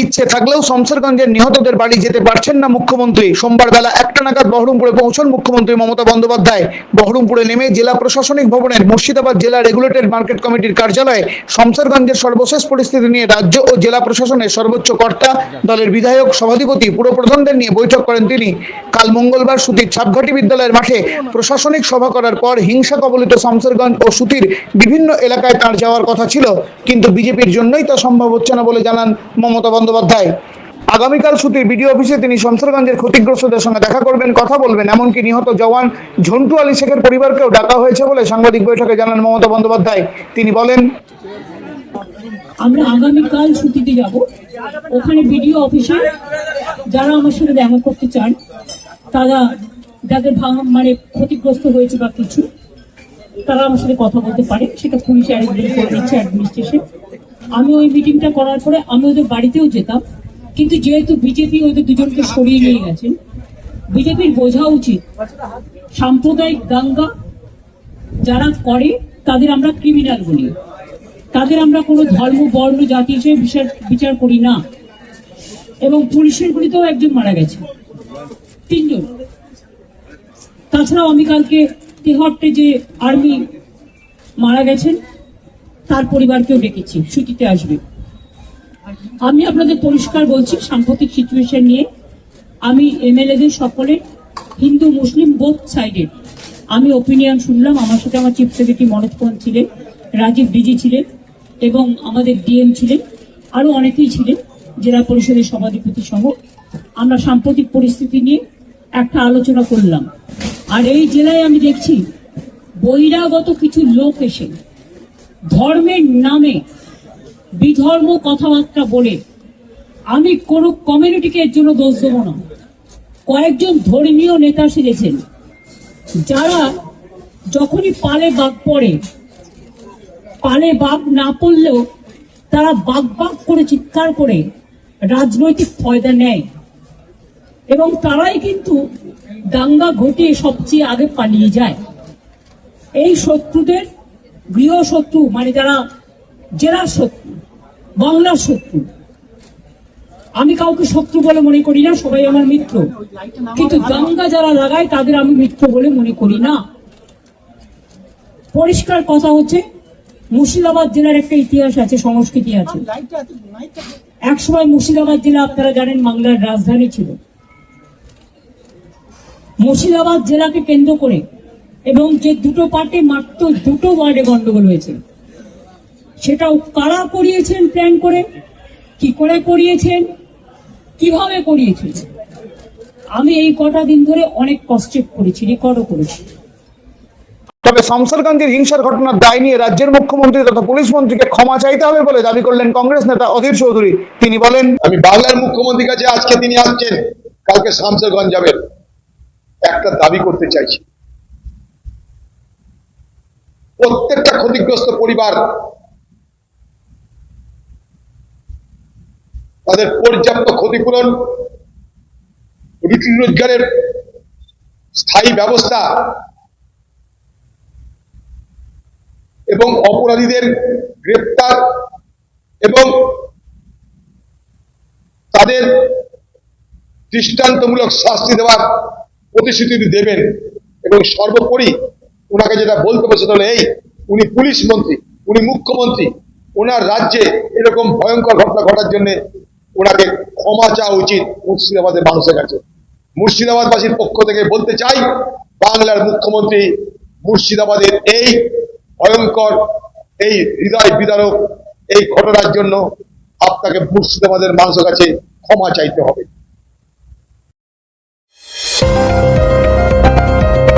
ইচ্ছে থাকলেও শমশেরগঞ্জের নিহতদের বাড়ি যেতে পারছেন না মুখ্যমন্ত্রী। সোমবার বেলা একটা নাগাদ বহরমপুরে পৌঁছন মুখ্যমন্ত্রী মমতা বন্দ্যোপাধ্যায়। বহরমপুরে নেমে জেলা প্রশাসনিক ভবনের মুর্শিদাবাদ জেলা রেগুলেটেড মার্কেট কমিটির কার্যালয়ে শমশেরগঞ্জের সর্বশেষ পরিস্থিতি নিয়ে রাজ্য ও জেলা প্রশাসনের সর্বোচ্চ কর্তা, দলের বিধায়ক, সভাধিপতি, পুরপ্রধানদের নিয়ে বৈঠক করেন তিনি। কাল মঙ্গলবার সুতির ছাপঘাটি বিদ্যালয়ের মাঠে প্রশাসনিক সভা করার পর হিংসা কবলিত শমশেরগঞ্জ ও সুতির বিভিন্ন এলাকায় তার যাওয়ার কথা ছিল। কিন্তু বিজেপির জন্যই তা সম্ভব হচ্ছে না বলে জানান মমতা বন্দ্যোপাধ্যায়। আগামীকাল সুতির বিডিও অফিসে তিনি শমশেরগঞ্জের ক্ষতিগ্রস্তদের সঙ্গে দেখা করবেন, কথা বলবেন। এমনকি নিহত জওয়ান ঝন্টু আলী শেখের পরিবারকেও ডাকা হয়েছে বলে সাংবাদিক বৈঠকে জানান মমতা বন্দ্যোপাধ্যায়। তিনি বলেন, আমরা আগামীকাল ছুটিতে যাব। ওখানে বিডিও অফিসে যারা আমার সাথে দেখা করতে চান, তারা যাদের মানে ক্ষতিগ্রস্ত হয়েছে বা কিছু, তারা আমার সাথে কথা বলতে পারে। সেটা পুলিশ অ্যাডমিনিস্ট্রেশন। আমি ওই মিটিংটা করার পরে আমি ওদের বাড়িতেও যেতাম, কিন্তু যেহেতু বিজেপি ওদের দুজনকে সরিয়ে নিয়ে গেছেন বিজেপির বোঝা উচিত। সাম্প্রদায়িক দাঙ্গা যারা করে, তাদের আমরা ক্রিমিনাল বলি। তাদের আমরা কোনো ধর্ম, বর্ণ, জাতি হিসেবে বিচার বিচার করি না। এবং পুলিশের গুলিতেও একজন মারা গেছে। তিনজন। তাছাড়াও আমি কালকে তেহট্টে যে আর্মি মারা গেছেন তার পরিবারকেও ডেকেছি, ছুটিতে আসবে। আমি আপনাদের পরিষ্কার বলছি, সাম্প্রতিক সিচুয়েশন নিয়ে আমি এমএলএদের সকলে, হিন্দু, মুসলিম বোথ সাইডেড আমি ওপিনিয়ন শুনলাম, আমার সাথে আমার চিফ সেক্রেটারি মনোজ পন্ত ছিলেন, রাজীব ডিজি ছিলেন, এবং আমাদের ডিএম ছিলেন আরও অনেকেই ছিলেন, জেলা পরিষদের সভাধিপতি সহ। আমরা সাম্প্রতিক পরিস্থিতি নিয়ে একটা আলোচনা করলাম। আর এই জেলায় আমি দেখছি, বহিরাগত কিছু লোক এসে ধর্মের নামে বিধর্ম কথাবার্তা বলে আমি কোনো কমিউনিটিকে এর জন্য দোষ দেবো না। কয়েকজন ধর্মীয় নেতা সেজেছেন যারা যখনই পালে বাঘ পড়ে, পালে বাঘ না পড়লেও তারা বাঘ বাঘ করে চিৎকার করে রাজনৈতিক ফয়দা নেয়। এবং তারাই কিন্তু দাঙ্গা ঘটিয়ে সবচেয়ে আগে পালিয়ে যায়। এই শত্রুদের গৃহ শত্রু মানে যারা জেলার শত্রু, বাংলার শত্রু। আমি কাউকে শত্রু বলে মনে করি না, সবাই আমার মিত্র। কিন্তু দাঙ্গা যারা লাগায়, তাদের আমি মিত্র বলে মনে করি না। পরিষ্কার কথা হচ্ছে, মুর্শিদাবাদ জেলার একটা ইতিহাস আছে, সংস্কৃতি আছে। একসময় মুর্শিদাবাদ জেলা, আপনারা জানেন, বাংলার রাজধানী ছিল। মুর্শিদাবাদ জেলাকে কেন্দ্র করে এবং যে দুটো পার্টে মাত্র দুটো ওয়ার্ডে গন্ডগোল হয়েছে সেটাও কারা করিয়েছেন প্ল্যান করে? কি করে করিয়েছেন? কীভাবে করিয়েছেন? আমি এই কটা দিন ধরে অনেক কষ্টেপ করেছি রেকর্ডও করেছি। তবে শমশেরগঞ্জের হিংসার ঘটনার দায় নিয়ে রাজ্যের মুখ্যমন্ত্রী তথা পুলিশ মন্ত্রীকে ক্ষমা চাইতে হবে বলে দাবি করলেন কংগ্রেস নেতা অধীর চৌধুরী। তিনি বলেন আমি বাংলার মুখ্যমন্ত্রীর কাছে আজকে তিনি আসছেন কালকে শামসেরগঞ্জ যাবেন। একটা দাবি করতে চাইছি। প্রত্যেকটা ক্ষতিগ্রস্ত পরিবার তাদের পর্যাপ্ত ক্ষতিপূরণ, রুটি রোজগারের স্থায়ী ব্যবস্থা এবং অপরাধীদের গ্রেপ্তার এবং তাদের দৃষ্টান্তমূলক শাস্তি দেওয়ার প্রতিশ্রুতি দেবেন এবং সর্বোপরি ওনাকে যেটা বলতে হবে সেটা হলো এই, উনি পুলিশ মন্ত্রী, উনি মুখ্যমন্ত্রী, ওনার রাজ্যে এরকম ভয়ঙ্কর ঘটনা ঘটার জন্য ওনাকে ক্ষমা চাওয়া উচিত মুর্শিদাবাদের মানুষের কাছে। মুর্শিদাবাদবাসীর পক্ষ থেকে বলতে চাই, বাংলার মুখ্যমন্ত্রী মুর্শিদাবাদের এই ভয়ঙ্কর, এই হৃদয় বিদারক এই ঘটনার জন্য আপনাকে মুর্শিদাবাদের মানুষের কাছে ক্ষমা চাইতে হবে।